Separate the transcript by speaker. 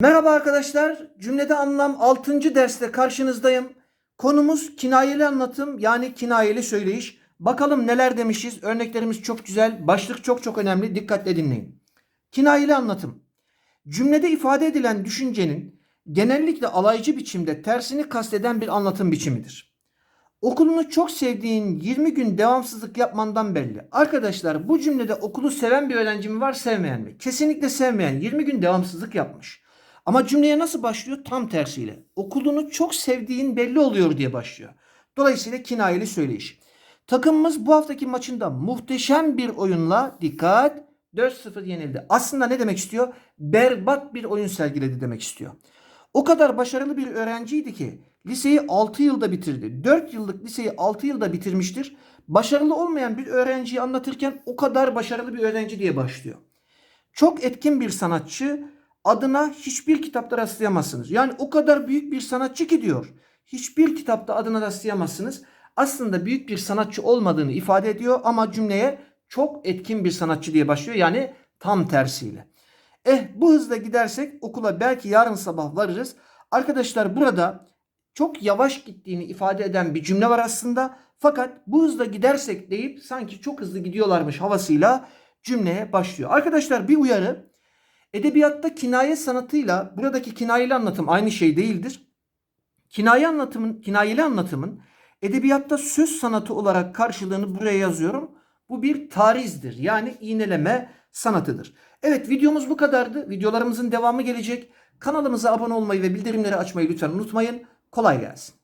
Speaker 1: Merhaba arkadaşlar. Cümlede anlam 6. derste karşınızdayım. Konumuz kinayeli anlatım yani kinayeli söyleyiş. Bakalım neler demişiz. Örneklerimiz çok güzel. Başlık çok çok önemli. Dikkatle dinleyin. Kinayeli anlatım. Cümlede ifade edilen düşüncenin genellikle alaycı biçimde tersini kasteden bir anlatım biçimidir. Okulunu çok sevdiğin 20 gün devamsızlık yapmandan belli. Arkadaşlar bu cümlede okulu seven bir öğrenci mi var sevmeyen mi? Kesinlikle sevmeyen 20 gün devamsızlık yapmış. Ama cümleye nasıl başlıyor? Tam tersiyle. Okulunu çok sevdiğin belli oluyor diye başlıyor. Dolayısıyla kinayeli söyleyiş. Takımımız bu haftaki maçında muhteşem bir oyunla dikkat 4-0 yenildi. Aslında ne demek istiyor? Berbat bir oyun sergiledi demek istiyor. O kadar başarılı bir öğrenciydi ki liseyi 6 yılda bitirdi. 4 yıllık liseyi 6 yılda bitirmiştir. Başarılı olmayan bir öğrenciyi anlatırken o kadar başarılı bir öğrenci diye başlıyor. Çok etkin bir sanatçı adına hiçbir kitapta rastlayamazsınız. Yani o kadar büyük bir sanatçı ki diyor. Hiçbir kitapta adına rastlayamazsınız. Aslında büyük bir sanatçı olmadığını ifade ediyor ama cümleye çok etkin bir sanatçı diye başlıyor. Yani tam tersiyle. Eh bu hızla gidersek okula belki yarın sabah varırız. Arkadaşlar burada çok yavaş gittiğini ifade eden bir cümle var aslında. Fakat bu hızla gidersek deyip sanki çok hızlı gidiyorlarmış havasıyla cümleye başlıyor. Arkadaşlar bir uyarı. Edebiyatta kinaye sanatıyla buradaki kinayeli anlatım aynı şey değildir. Kinaye anlatımın, kinayeli anlatımın edebiyatta söz sanatı olarak karşılığını buraya yazıyorum. Bu bir tarizdir. Yani iğneleme sanatıdır. Evet videomuz bu kadardı. Videolarımızın devamı gelecek. Kanalımıza abone olmayı ve bildirimleri açmayı lütfen unutmayın. Kolay gelsin.